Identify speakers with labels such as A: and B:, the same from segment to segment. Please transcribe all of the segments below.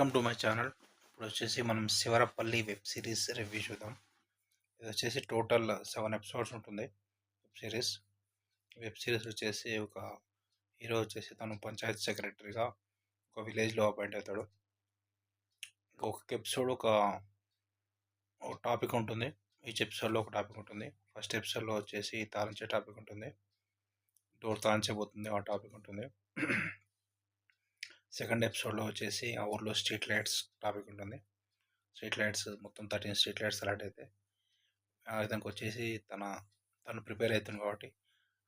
A: Welcome to my channel. ఇప్పుడు వచ్చేసి మనం శివరపల్లి వెబ్ సిరీస్ రివ్యూ చూద్దాం. ఇది వచ్చేసి టోటల్ సెవెన్ ఎపిసోడ్స్ ఉంటుంది వెబ్ సిరీస్. వెబ్ సిరీస్ వచ్చేసి ఒక హీరో వచ్చేసి తను పంచాయత్ సెక్రటరీగా ఒక విలేజ్లో అపాయింట్ అవుతాడు. ఒక్కొక్క ఎపిసోడ్ ఒక టాపిక్ ఉంటుంది. ఈచ్ ఎపిసోడ్లో ఒక టాపిక్ ఉంటుంది. ఫస్ట్ ఎపిసోడ్లో వచ్చేసి తాలించే టాపిక్ ఉంటుంది. డోర్ తాలించబోతుంది ఆ టాపిక్ ఉంటుంది. సెకండ్ ఎపిసోడ్లో వచ్చేసి ఆ ఊర్లో స్ట్రీట్ లైట్స్ టాపిక్ ఉంటుంది. స్ట్రీట్ లైట్స్ మొత్తం థర్టీన్ స్ట్రీట్ లైట్స్ అలాట్ అయితే ఇతనికి వచ్చేసి తన తను ప్రిపేర్ అవుతుంది కాబట్టి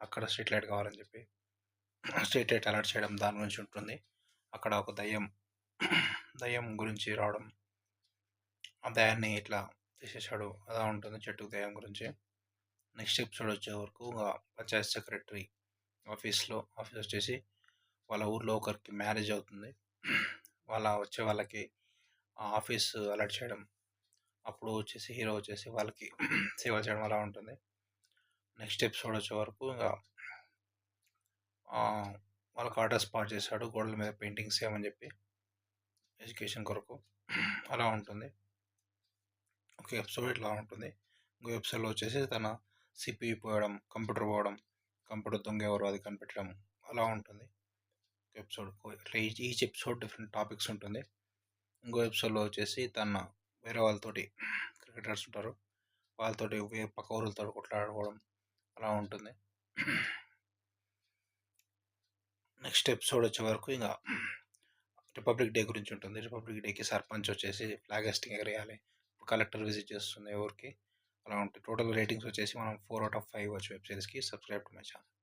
A: అక్కడ స్ట్రీట్ లైట్ కావాలని చెప్పి స్ట్రీట్ లైట్ అలర్ట్ చేయడం దాని గురించి ఉంటుంది. అక్కడ ఒక దయ్యం దయ్యం గురించి రావడం ఆ దయాన్ని ఇట్లా తీసేసాడు అలా ఉంటుంది చెట్టు దయ్యం గురించి. నెక్స్ట్ ఎపిసోడ్ వచ్చే వరకు పంచాయత్ సెక్రటరీ ఆఫీస్లో ఆఫీస్ వచ్చేసి వాళ్ళ ఊర్లో ఒకరికి మ్యారేజ్ అవుతుంది. వాళ్ళ వచ్చే వాళ్ళకి ఆఫీస్ అలర్ట్ చేయడం అప్పుడు వచ్చేసి హీరో వచ్చేసి వాళ్ళకి సేవ చేయడం అలా ఉంటుంది. నెక్స్ట్ ఎపిసోడ్ వచ్చే వరకు ఇంకా వాళ్ళకి ఆర్డర్ స్పాట్ చేశాడు గోడల మీద పెయింటింగ్స్ చేయమని చెప్పి ఎడ్యుకేషన్ కొరకు అలా ఉంటుంది. ఒక ఎపిసోడ్ ఇట్లా ఉంటుంది. ఇంకో ఎపిసోడ్లో వచ్చేసి తన సిపి పోయడం కంప్యూటర్ పోవడం కంప్యూటర్ దొంగ ఎవరు అది కనిపెట్టడం అలా ఉంటుంది. Episode each episode different topics ఉంటుంది. ఇంకో ఎపిసోడ్లో వచ్చేసి తన వేరే వాళ్ళతోటి క్రికెటర్స్ ఉంటారు. వాళ్ళతోటి పక్క ఊరులతో కొట్లాడుకోవడం అలా ఉంటుంది. నెక్స్ట్ ఎపిసోడ్ వచ్చే వరకు ఇంకా రిపబ్లిక్ డే గురించి ఉంటుంది. రిపబ్లిక్ డేకి సర్పంచ్ వచ్చేసి ఫ్లాగ్ హెస్టింగ్ ఎగరేయాలి. కలెక్టర్ విజిట్ చేస్తుంది ఎవరికి. అలా ఉంటుంది. టోటల్ రేటింగ్స్ వచ్చేసి మనం ఫోర్ అవుట్ ఆఫ్ ఫైవ్ వచ్చు web సిరీస్కి. Subscribe to my channel.